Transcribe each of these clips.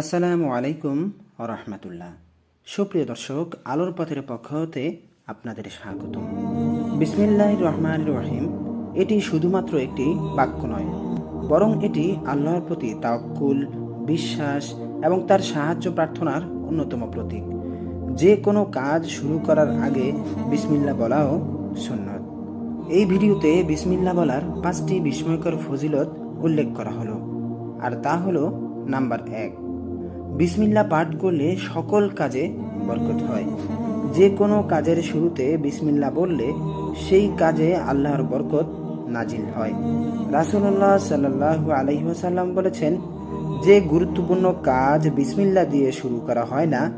আসসালামু আলাইকুম রহমতুল্লাহ। সুপ্রিয় দর্শক, আলোর পথের পক্ষ হতে আপনাদের স্বাগতম। বিসমিল্লাহ রহমান রহিম। এটি শুধুমাত্র একটি বাক্য নয়, বরং এটি আল্লাহর প্রতি তাওকুল বিশ্বাস এবং তার সাহায্য প্রার্থনার অন্যতম প্রতীক। যে কোনো কাজ শুরু করার আগে বিসমিল্লা বলাও সুন্নত। এই ভিডিওতে বিসমিল্লা বলার পাঁচটি বিস্ময়কর ফজিলত উল্লেখ করা হলো, আর তা হলো নাম্বার এক বিসমিল্লা পাঠ করলে সকল কাজে বরকত হয়। যে কোনো কাজের শুরুতে বিসমিল্লা বললে সেই কাজে আল্লাহর বরকত নাজিল হয়। রাসুল্লাহ সাল্লাহ আলহিহাসাল্লাম বলেছেন, যে গুরুত্বপূর্ণ কাজ বিসমিল্লা দিয়ে শুরু করা হয় না,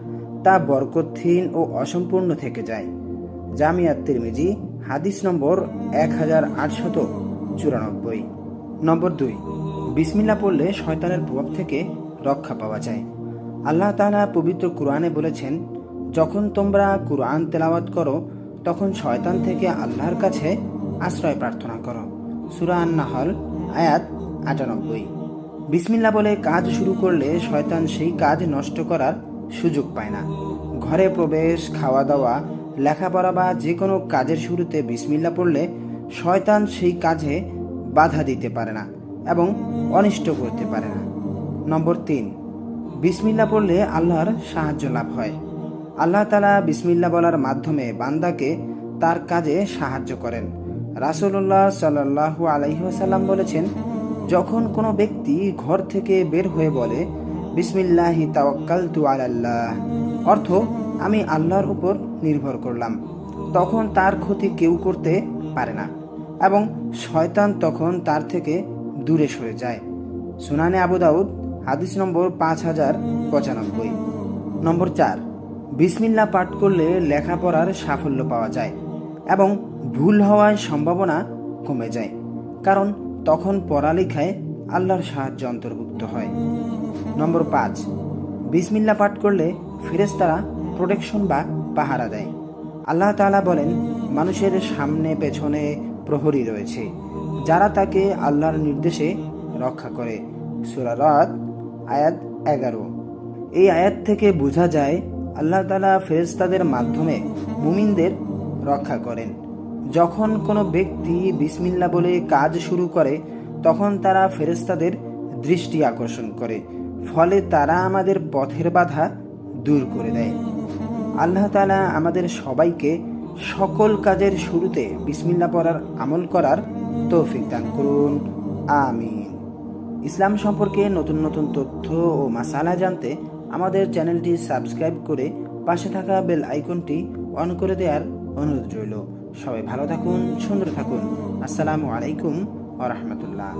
তা বরকতহীন ও অসম্পূর্ণ থেকে যায়। জামিয়াত তিরমিজি, হাদিস নম্বর এক হাজার আটশত চুরানব্বই। নম্বর দুই বিসমিল্লা পড়লে শয়তানের প্রভাব থেকে রক্ষা পাওয়া যায়। আল্লাহ তাআলা পবিত্র কুরআনে বলেছেন, যখন তোমরা কুরআন তেলাওয়াত করো, তখন শয়তান থেকে আল্লাহর কাছে আশ্রয় প্রার্থনা করো। সুরা আন নাহল আয়াত আটানব্বই। বিসমিল্লা বলে কাজ শুরু করলে শয়তান সেই কাজ নষ্ট করার সুযোগ পায় না। ঘরে প্রবেশ খাওয়া দাওয়া লেখাপড়া বা যে কোনো কাজের শুরুতে বিসমিল্লা পড়লে শয়তান সেই কাজে বাধা দিতে পারে না এবং অনিষ্ট করতে পারে না। নম্বর তিন বিসমিল্লা পড়লে আল্লাহর সাহায্য লাভ হয়। আল্লাহ তালা বিসমিল্লা বলার মাধ্যমে বান্দাকে তার কাজে সাহায্য করেন। রাসুল্লাহ সাল্লাহু আলহিহাসাল্লাম বলেছেন, যখন কোনো ব্যক্তি ঘর থেকে বের হয়ে বলে, বিসমিল্লাহি তাওয়াক্কাল তু আল্লাহ অর্থ, আমি আল্লাহর উপর নির্ভর করলাম তখন তার ক্ষতি কেউ করতে পারে না এবং শয়তান তখন তার থেকে দূরে সরে যায়। সুনানে আবু দাউদ হাদিস নম্বর পাঁচ হাজার পঁচানব্বই। নম্বর চার বিসমিল্লা পাঠ করলে লেখাপড়ার সাফল্য পাওয়া যায় এবং ভুল হওয়ার সম্ভাবনা কমে যায়, কারণ তখন পড়ালেখায় আল্লাহর সাহায্য অন্তর্ভুক্ত হয়। নম্বর পাঁচ বিসমিল্লা পাঠ করলে ফেরেস্তারা প্রোটেকশন বা পাহারা দেয়। আল্লাহ তাআলা বলেন, মানুষের সামনে পেছনে প্রহরী রয়েছে, যারা তাকে আল্লাহর নির্দেশে রক্ষা করে। সুরারত আয়াত এগারো। এই আয়াত থেকে বোঝা যায়, আল্লাহ তালা ফেরেস্তাদের মাধ্যমে মুমিনদের রক্ষা করেন। যখন কোনো ব্যক্তি বিসমিল্লা বলে কাজ শুরু করে, তখন তারা ফেরেস্তাদের দৃষ্টি আকর্ষণ করে। ফলে তারা আমাদের পথের বাধা দূর করে দেয়। আল্লাহ তালা আমাদের সবাইকে সকল কাজের শুরুতে বিসমিল্লা পড়ার আমল করার তৌফিক দান করুন। আমিন। ইসলাম সম্পর্কে নতুন নতুন তথ্য ও মাসালা জানতে আমাদের চ্যানেলটি সাবস্ক্রাইব করে পাশে থাকা বেল আইকনটি অন করে দেওয়ার অনুরোধ রইল। সবাই ভালো থাকুন, সুন্দর থাকুন। আসসালামু আলাইকুম আ রহমতুল্লাহ।